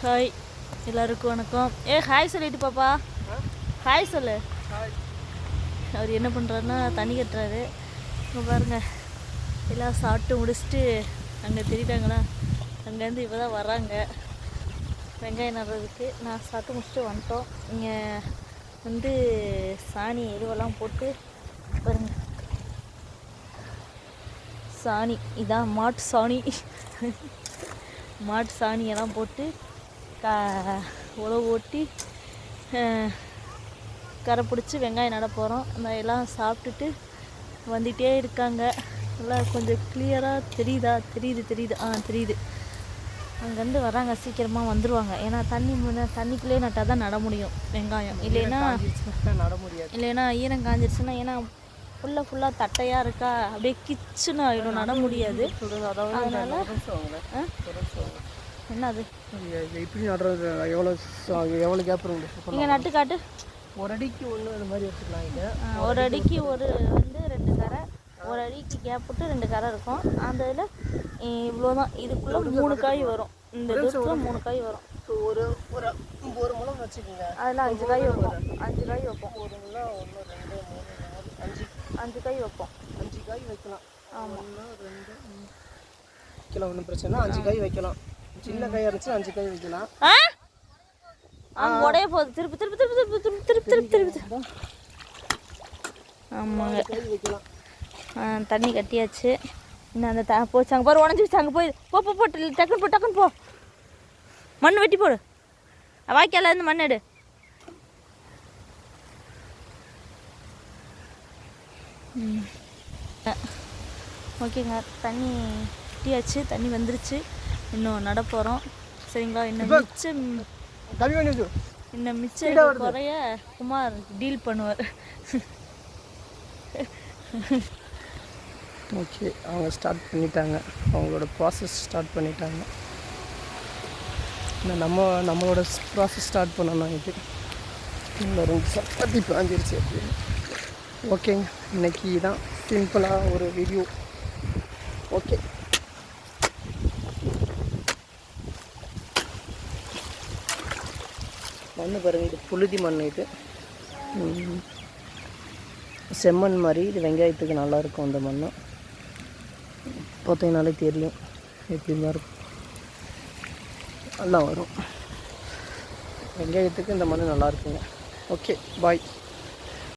Hi எல்லாருக்கும் வணக்கம். ஏ hi சொல்லிட்டு பாப்பா. ஹாய் சொல்லு. அவர் என்ன பண்ணுறாருன்னா தண்ணி கட்டுறாரு. இங்க பாருங்கள் எல்லாம் சாப்பிட்டு முடிச்சுட்டு அங்கே தெரியுதாங்களா அங்கேருந்து இப்போ தான் வராங்க. வெங்காயம் நடுறதுக்கு. நான் சாப்பிட்டு முடிச்சுட்டு வந்துட்டோம். இங்கே வந்து சாணி எருவெல்லாம் போட்டு பாருங்க. சாணி. இதான் மாட்டு சாணி. மாட்டு சாணியெல்லாம் போட்டு க உழவு ஓட்டி கரை பிடிச்சி வெங்காயம் நட போகிறோம் அந்த எல்லாம் சாப்பிட்டுட்டு வந்துகிட்டே இருக்காங்க. எல்லாம் கொஞ்சம் கிளியராக தெரியுதா? தெரியுது தெரியுது. ஆ தெரியுது. அங்கேருந்து வராங்க சீக்கிரமாக வந்துடுவாங்க ஏன்னா தண்ணி முன்ன தண்ணிக்குள்ளேயே நட்டால் தான் நட முடியும் வெங்காயம். இல்லைன்னா நட முடியாது. இல்லைன்னா ஈரம் காஞ்சிருச்சுன்னா ஏன்னா ஃபுல்லாக ஃபுல்லாக தட்டையாக இருக்கா? அப்படியே கிச்சுன்னு ஆகிடும் நட முடியாது. அதனால- ஒரு நிமிஷம் வாங்களேன். ஆ? ஒரு நிமிஷம் வாங்க. என்ன அது இது- இது எப்படி நடுறது எவ்வளோ எவ்வளோ கேப் இருக்கு நீங்கள் நட்டு காட்டு. ஒரு அடிக்கு ஒன்று அந்த மாதிரி வச்சுக்கலாம் இங்கே ஒரு அடிக்கு ஒரு வந்து ரெண்டு கரை ஒரு அடிக்கு கேப் விட்டு ரெண்டு கரை இருக்கும். அந்த இதில் இவ்வளோ தான் இதுக்குள்ளே மூணு காய் வரும். இந்த தூரத்தில் மூணு காய் வரும். ஒரு ஒரு ஒரு முளம் வச்சுக்கோங்க. அதில் அஞ்சு காய் வைப்போம். அஞ்சு காய் வைப்போம். ஒரு முளம் ஒன்று ரெண்டு மூணு நாலு அஞ்சு. அஞ்சு காய் வைப்போம். அஞ்சு காய் வைக்கலாம். ஆமாம் ஒன்று ரெண்டு. வைக்கலாம் ஒன்றும் பிரச்சனை. அஞ்சு காய் வைக்கலாம். சின்ன காயாக இருந்துச்சு அஞ்சு காய் வைக்கலாம். ஆ? அங்கே உடைய போகுது திருப்பி திருப்பி திருப்பி திருப்பி திருப்பி திருப்பி திருப்பி திருப்பி ஆமாங்க. தண்ணி கட்டியாச்சு. இன்னும் அந்த த போச்சு அங்கே பாரு உடஞ்சிருச்சு அங்கே போய் போ போ போ டக்குன்னு போ டக்குன்னு போ. மண் வெட்டி போடு. வாய்க்கால இருந்து மண் எடு. ஓகேங்க. தண்ணி கட்டியாச்சு தண்ணி வந்துருச்சு. இன்னும் நட போகிறோம் சரிங்களா? இன்னும் மிச்சம் இன்னும் மிச்சம் குறைய குமார் டீல் பண்ணுவார். ஓகே அவங்க ஸ்டார்ட் பண்ணிட்டாங்க. அவங்களோட ப்ராசஸ் ஸ்டார்ட் பண்ணிட்டாங்க. நம்ம நம்மளோட ப்ராசஸ் ஸ்டார்ட் பண்ணணும் இது. இன்னும் ரெண்டு சப்பாத்தி பாஞ்சிருச்சு அப்படின்னு ஓகேங்க இன்னைக்கு தான் சிம்பிளாக ஒரு வீடியோ ஓகே. மண் பாருங்க இது புழுதி மண் இது. செம்மண் மாதிரி இது வெங்காயத்துக்கு நல்லாயிருக்கும் அந்த மண் பார்த்தீங்கனாலே தெரியும் எப்படி தான் இருக்கும். நல்லா வரும். வெங்காயத்துக்கு இந்த மண் நல்லாயிருக்குங்க ஓகே பாய்.